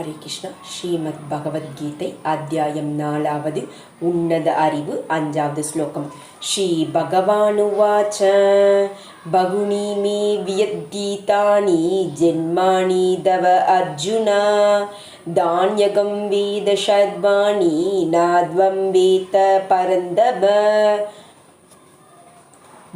ஹரே கிருஷ்ணா ஸ்ரீமத் பகவத்கீதை அத்தியாயம் நாலாவது உன்னத அறிவு அஞ்சாவது ஸ்லோகம். ஸ்ரீ பகவானுவாச்ச. பகுனி மே வியத்கீதானி ஜென்மானி தவ அர்ஜுனா. தானியகம் வேத ஷர்வாணி நாத்வம் வேத பரந்தப.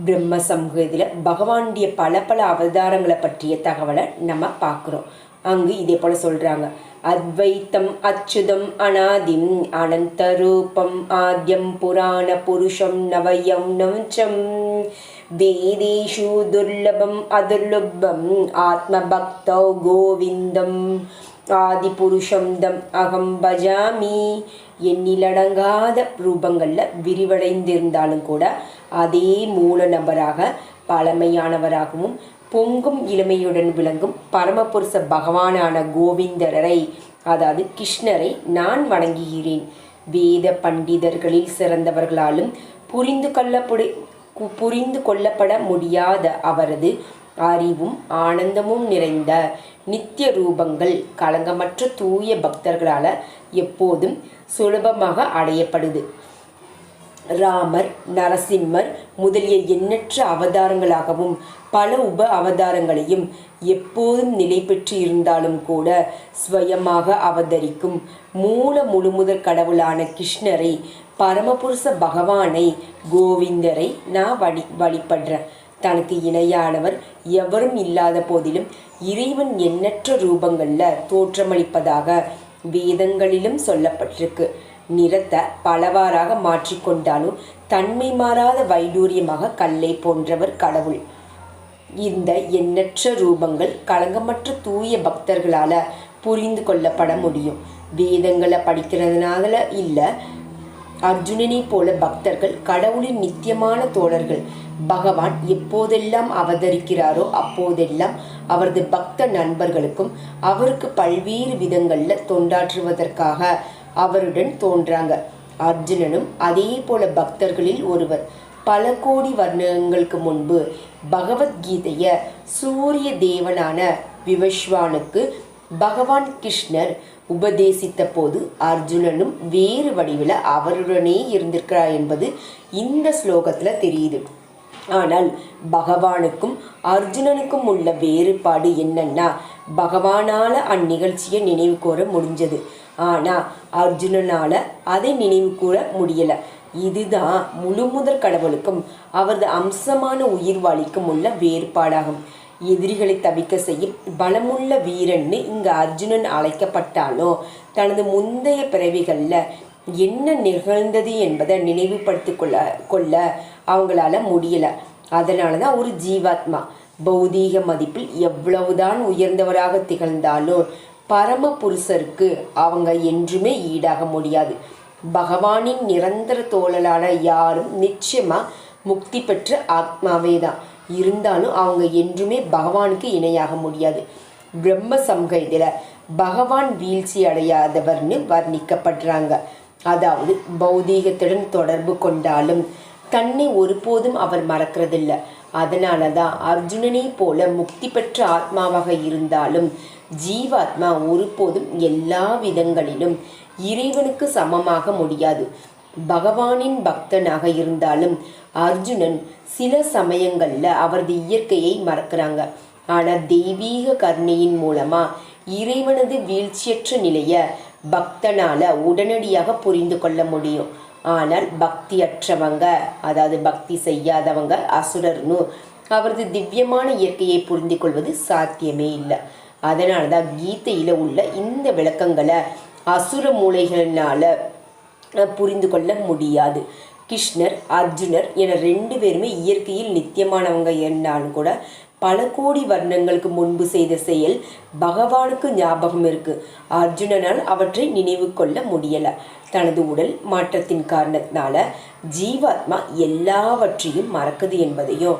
பிரம்ம சமூகத்தில் பகவானுடைய பல பல அவதாரங்களை பற்றிய தகவலை நம்ம பார்க்குறோம். அங்கு இதே போல் சொல்கிறாங்க அத்வைத்தம் அச்சுதம் அனாதிம் அனந்த ரூபம் ஆத்யம் புராண புருஷம் நவயம் நவச்சம் வேதேஷு துர்லபம் அதுர்லபம் ஆத்ம பக்தோ கோவிந்தம் ஆதி புருஷம் தம் அகம் பஜாமி. எண்ணிலடங்காத ரூபங்களில் விரிவடைந்திருந்தாலும் கூட அதே மூல நபராக பழமையானவராகவும் பொங்கும் இளமையுடன் விளங்கும் பரமபுருஷ பகவானான கோவிந்தரை அதாவது கிருஷ்ணரை நான் வணங்குகிறேன். வேத பண்டிதர்களில் சிறந்தவர்களாலும் புரிந்து கொள்ளப்படு புரிந்து கொள்ளப்பட முடியாத அவரது அறிவும் ஆனந்தமும் நிறைந்த நித்திய ரூபங்கள் களங்கமற்ற தூய பக்தர்களால் எப்போதும் சுலபமாக அடையப்படுது. ராமர் நரசிம்மர் முதலிய எண்ணற்ற அவதாரங்களாகவும் பல உப அவதாரங்களையும் எப்போதும் நிலை பெற்று இருந்தாலும் கூட ஸ்வயமாக அவதரிக்கும் மூல முழுமுதற் கடவுளான கிருஷ்ணரை பரமபுருஷ பகவானை கோவிந்தரை நான் வழி வழிபடுறேன். தனக்கு இணையானவர் எவரும் இல்லாத போதிலும் இறைவன் எண்ணற்ற ரூபங்களில் தோற்றமளிப்பதாக வேதங்களிலும் சொல்லப்பட்டிருக்கு. நிறத்தை பலவாறாக மாற்றிக்கொண்டாலும் தன்மை மாறாத வைடூரியமாக கல்லை போன்றவர் கடவுள். இந்த எண்ணற்ற ரூபங்கள் களங்கமற்ற தூய பக்தர்களால் புரிந்து கொள்ளப்பட முடியும். வேதங்களை படிக்கிறதுனால இல்லை அர்ஜுனனை போல பக்தர்கள் கடவுளின் நித்தியமான தோழர்கள். பகவான் எப்போதெல்லாம் அவதரிக்கிறாரோ அப்போதெல்லாம் அவரது பக்த நண்பர்களுக்கும் அவருக்கு பல்வேறு விதங்களில் தொண்டாற்றுவதற்காக அவருடன் தோன்றாங்க. அர்ஜுனனும் அதே போல பக்தர்களில் ஒருவர். பல கோடி வர்ணங்களுக்கு முன்பு பகவத்கீதைய சூரிய தேவனான விவஸ்வானுக்கு பகவான் கிருஷ்ணர் உபதேசித்த போது அர்ஜுனனும் வேறு வடிவில் அவருடனே இருந்திருக்கிறார் என்பது இந்த ஸ்லோகத்தில் தெரியுது. ஆனால் பகவானுக்கும் அர்ஜுனனுக்கும் உள்ள வேறுபாடு என்னன்னா பகவானால் அந்நிகழ்ச்சியை நினைவு கூற முடிஞ்சது. ஆனால் அர்ஜுனனால் அதை நினைவு கூற முடியலை. இதுதான் முழு முதற் கடவுளுக்கும் அவரது அம்சமான உயிர்வாளிக்கும் உள்ள வேறுபாடாகும். எதிரிகளை தவிக்க செய்யும் பலமுள்ள வீரன்னு இங்கு அர்ஜுனன் அழைக்கப்பட்டாலும் தனது முந்தைய பிறவிகளில் என்ன நிகழ்ந்தது என்பதை நினைவுபடுத்தி கொள்ள கொள்ள அவங்களால முடியலை. அதனால தான் ஒரு ஜீவாத்மா பௌதீக மதிப்பில் எவ்வளவுதான் உயர்ந்தவராக திகழ்ந்தாலும் பரம புருஷருக்கு அவங்க என்றுமே ஈடாக முடியாது. பகவானின் நிரந்தர தோழலான யாரும் நிச்சயமா முக்தி பெற்ற ஆத்மாவே தான் இருந்தாலும் அவங்க என்றுமே பகவானுக்கு இணையாக முடியாது. பிரம்ம சம்ஹிதில் பகவான் வீழ்ச்சி அடையாதவர்னு வர்ணிக்கப்படுறாங்க. அதாவது பௌதீகத்துடன் தொடர்பு கொண்டாலும் தன்னை ஒருபோதும் அவர் மறக்கிறதில்ல. அதனால தான் அர்ஜுனனை போல முக்தி பெற்ற ஆத்மாவாக இருந்தாலும் ஜீவாத்மா ஒருபோதும் எல்லா விதங்களிலும் இறைவனுக்கு சமமாக முடியாது. பகவானின் பக்தனாக இருந்தாலும் அர்ஜுனன் சில சமயங்களில் அவரது இயற்கையை மறக்கிறாங்க. ஆனால் தெய்வீக கருணையின் மூலமாக இறைவனது வீழ்ச்சியற்ற நிலையை பக்தனால் உடனடியாக புரிந்து கொள்ள முடியும். ஆனால் பக்தியற்றவங்க அதாவது பக்தி செய்யாதவங்க அசுரர்னு அவரது திவ்யமான இயற்கையை புரிந்து கொள்வது சாத்தியமே இல்லை. அதனால தான் கீதையில் உள்ள இந்த விளக்கங்களை அசுர மூளைகளினால் புரிந்து கொள்ள முடியாது. கிருஷ்ணர் அர்ஜுனர் என ரெண்டு பேருமே இயற்கையில் நித்தியமானவங்க என்னாலும் கூட பல கோடி வர்ணங்களுக்கு முன்பு செய்த செயல் பகவானுக்கு ஞாபகம் இருக்கு. அர்ஜுனனால் அவற்றை நினைவு கொள்ள முடியல. தனது உடல் மாற்றத்தின் காரணத்தினால ஜீவாத்மா எல்லாவற்றையும் மறக்குது என்பதையும்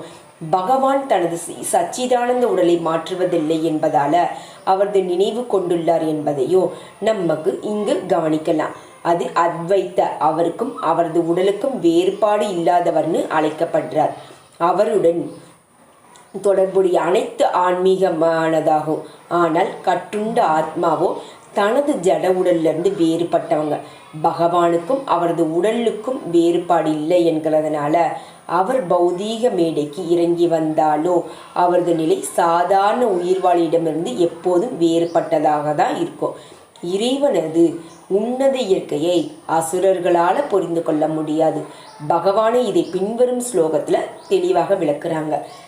பகவான் தனது சச்சிதானந்த உடலை மாற்றுவதில்லை என்பதால அவரது நினைவு கொண்டுள்ளார் என்பதையும் நமக்கு இங்கு கவனிக்கலாம். அது அத்வைத்த அவருக்கும் அவரது உடலுக்கும் வேறுபாடு இல்லாதவர்னு அழைக்கப்படுறார். அவருடன் தொடர்புடைய அனைத்து ஆன்மீகமானதாகும். ஆனால் கட்டுண்ட ஆத்மாவோ தனது ஜட உடல்லிருந்து வேறுபட்டவங்க. பகவானுக்கும் அவரது உடலுக்கும் வேறுபாடு இல்லை என்கிறதுனால அவர் பௌதீக மேடைக்கு இறங்கி வந்தாலோ அவரது நிலை சாதாரண உயிர்வாழியிடமிருந்து எப்போதும் வேறுபட்டதாக தான் இருக்கும். இறைவனது உன்னத இயற்கையை அசுரர்களால் புரிந்து கொள்ள முடியாது. பகவானை இதை பின்வரும் ஸ்லோகத்தில் தெளிவாக விளக்குறாங்க.